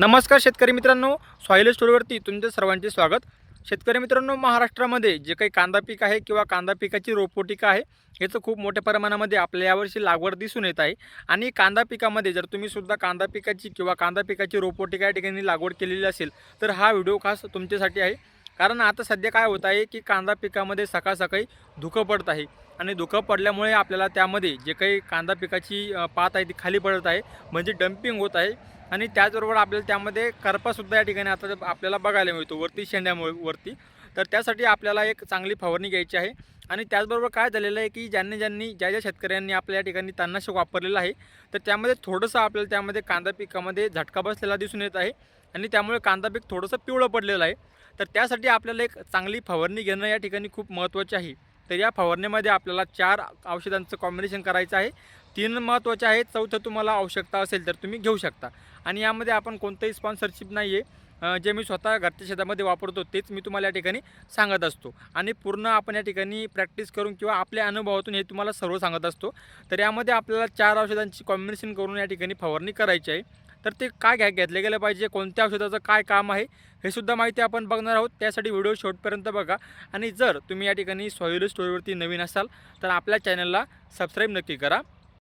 नमस्कार शेतकरी मित्रांनो सॉईल स्टोरवरती तुमच्या सर्वांचे स्वागत. शेतकरी मित्रांनो महाराष्ट्रामध्ये जे काही कांदा पीक आहे किंवा कांदा पिकाची रोपवाटिका आहे याचं खूप मोठ्या प्रमाणामध्ये आपल्या यावर्षी लागवड दिसून येत आहे. आणि कांदा पिकामध्ये जर तुम्ही सुद्धा कांदा पिकाची किंवा कांदा पिकाची रोपवाटिका या ठिकाणी लागवड केलेली असेल तर हा व्हिडिओ खास तुमच्यासाठी आहे. कारण आता सध्या काय होत आहे की कांदा पिकामध्ये सकाळ सकाळी धुकं पडत आहे. आणि धुकं पडल्यामुळे आपल्याला त्यामध्ये जे काही कांदा पिकाची पात आहे ती खाली पडत आहे. म्हणजे डम्पिंग होत आहे. आणि त्याचबरोबर आपल्याला त्यामध्ये करपासुद्धा या ठिकाणी आता आपल्याला बघायला मिळतो वरती शेंड्यामुळे वरती. तर त्यासाठी आपल्याला एक चांगली फवारणी घ्यायची आहे. आणि त्याचबरोबर काय झालेलं आहे की ज्यांनी ज्यांनी ज्या ज्या शेतकऱ्यांनी आपल्या या ठिकाणी तणनाशक वापरलेलं आहे तर त्यामध्ये थोडंसं आपल्याला त्यामध्ये कांदा पिकामध्ये झटका बसलेला दिसून येत आहे. आणि त्यामुळे कांदा पीक थोडंसं पिवळं पडलेलं आहे. तर त्यासाठी आपल्याला एक चांगली फवारणी घेणं या ठिकाणी खूप महत्त्वाचे आहे. तर या फवारणीमध्ये आपल्याला चार औषधांचं कॉम्बिनेशन करायचं आहे. तीन महत्त्वाचे आहेत चौथं तुम्हाला आवश्यकता असेल तर तुम्ही घेऊ शकता. आणि यामध्ये आपण कोणतंही स्पॉन्सरशिप नाही आहे जे मी स्वतः घरच्या शेतामध्ये वापरतो तेच मी तुम्हाला या ठिकाणी सांगत असतो. आणि पूर्ण आपण या ठिकाणी प्रॅक्टिस करून किंवा आपल्या अनुभवातून हे तुम्हाला सर्व सांगत असतो. तर यामध्ये आपल्याला चार औषधांची कॉम्बिनेशन करून या ठिकाणी फवारणी करायची आहे. तर ते काय घ्या घेतले गेलं पाहिजे कोणत्या औषधाचं काय काम आहे हे सुद्धा माहिती आपण बघणार आहोत. त्यासाठी व्हिडिओ शेवटपर्यंत बघा. आणि जर तुम्ही या ठिकाणी सॉईल स्टोरीवरती नवीन असाल तर आपल्या चॅनलला सबस्क्राईब नक्की करा.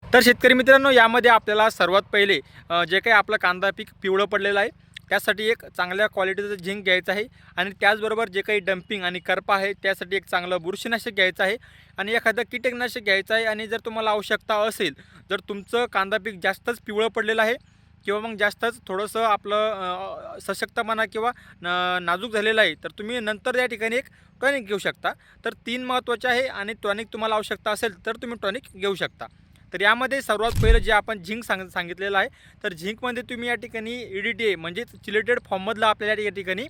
तर शेतकरी मित्रांनो यामध्ये आपल्याला सर्वात पहिले जे काही आपलं कांदा पीक पिवळं पडलेलं आहे त्यासाठी एक चांगल्या क्वालिटीचं झिंक घ्यायचं आहे. आणि त्याचबरोबर जे काही डम्पिंग आणि करपा आहे त्यासाठी एक चांगलं बुरशीनाशक घ्यायचं आहे. आणि एखादं कीटकनाशक घ्यायचं आहे. आणि जर तुम्हाला आवश्यकता असेल जर तुमचं कांदा पीक जास्तच पिवळं पडलेलं आहे किंवा मग जास्तच थोडंसं आपलं सशक्तपणा किंवा न- नाजूक झालेलं आहे तर तुम्ही नंतर या ठिकाणी एक टॉनिक घेऊ शकता. तर तीन महत्त्वाचे आहे आणि टॉनिक तुम्हाला आवश्यकता असेल तर तुम्ही टॉनिक घेऊ शकता. तर यामध्ये सर्वात पहिलं जे आपण झिंक सांग सांगितलेलं आहे तर झिंकमध्ये तुम्ही या ठिकाणी ई डी टी ए म्हणजेच चिलेटेड फॉर्ममधलं आपल्याला या ठिकाणी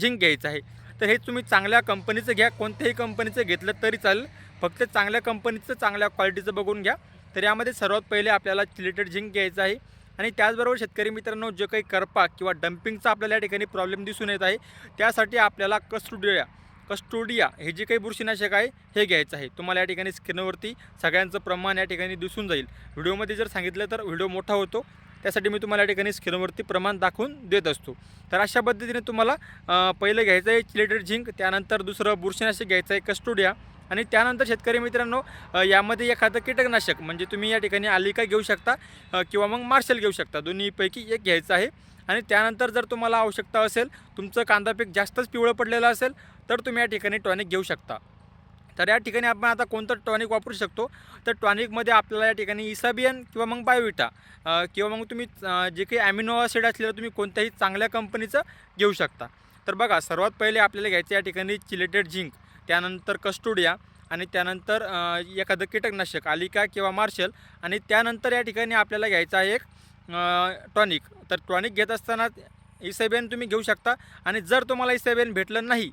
झिंक घ्यायचं आहे. तर हे तुम्ही चांगल्या कंपनीचं घ्या कोणत्याही कंपनीचं घेतलं तरी चालेल फक्त चांगल्या कंपनीचं चांगल्या क्वालिटीचं बघून घ्या. तर यामध्ये सर्वात पहिले आपल्याला चिलेटेड झिंक घ्यायचं आहे. आणि त्याचबरोबर शेतकरी मित्रांनो जे काही करपा किंवा डम्पिंगचा आपल्याला या ठिकाणी प्रॉब्लेम दिसून येत आहे त्यासाठी आपल्याला कस्टुडिया कस्टोडिया हे जे काही बुरशीनाशक आहे हे घ्यायचं आहे. तुम्हाला या ठिकाणी स्क्रीनवरती सगळ्यांचं प्रमाण या ठिकाणी दिसून जाईल. व्हिडिओमध्ये जर सांगितलं तर व्हिडिओ मोठा होतो. त्यासाठी मी तुम्हाला या ठिकाणी स्क्रीनवरती प्रमाण दाखवून देत असतो. तर अशा पद्धतीने तुम्हाला पहिलं घ्यायचं आहे चिलेटेड झिंक त्यानंतर दुसरं बुरशीनाशक घ्यायचं आहे कस्टोडिया आणि त्यानंतर शेतकरी मित्रांनो यामध्ये एखादं कीटकनाशक म्हणजे तुम्ही या ठिकाणी आलिका घेऊ शकता किंवा मग मार्शल घेऊ शकता. दोन्हीपैकी एक घ्यायचं आहे. आणि त्यानंतर जर तुम्हाला आवश्यकता असेल तुमचं कांदा पीक जास्तच पिवळं पडलेलं असेल तर तुम्ही या ठिकाणी टॉनिक घेऊ शकता. तर या ठिकाणी आपण आता कोणतं टॉनिक वापरू शकतो? तर टॉनिकमध्ये आपल्याला या ठिकाणी इसाबियन किंवा मग बायोविटा किंवा मग तुम्ही जे काही ॲमिनो ॲसिड असलेलं तुम्ही कोणत्याही चांगल्या कंपनीचं घेऊ शकता. तर बघा सर्वात पहिले आपल्याला घ्यायचं या ठिकाणी चिलेटेड झिंक. त्यानंतर कस्टोडिया आणि त्यानंतर एखादं कीटकनाशक आलिका किंवा मार्शल आणि त्यानंतर या ठिकाणी आपल्याला घ्यायचा आहे एक टॉनिक. तर टॉनिक घेत असताना इसेबेन तुम्ही घेऊ शकता आणि जर तुम्हाला इसेबेन भेटलं नाही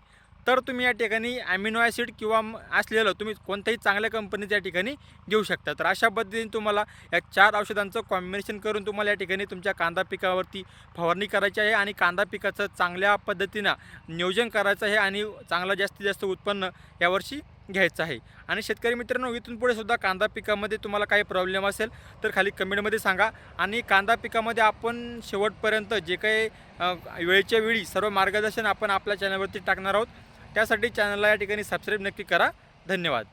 तर तुम्ही या ठिकाणी ॲमिनो ॲसिड किंवा असलेलं तुम्ही कोणत्याही चांगल्या कंपनीच्या या ठिकाणी घेऊ शकता. तर अशा पद्धतीने तुम्हाला या चार औषधांचं कॉम्बिनेशन करून तुम्हाला या ठिकाणी तुमच्या कांदा पिकावरती फवारणी करायची आहे आणि कांदा पिकाचं चांगल्या पद्धतीनं नियोजन करायचं आहे आणि चांगलं जास्तीत जास्त उत्पन्न यावर्षी घ्यायचं आहे. आणि शेतकरी मित्रांनो इथून पुढे सुद्धा कांदा पिकामध्ये तुम्हाला काही प्रॉब्लेम असेल तर खाली कमेंटमध्ये सांगा. आणि कांदा पिकामध्ये आपण शेवटपर्यंत जे काही वेळच्या वेळी सर्व मार्गदर्शन आपण आपल्या चॅनलवरती टाकणार आहोत. त्यासाठी चॅनलला या ठिकाणी सबस्क्राईब नक्की करा. धन्यवाद.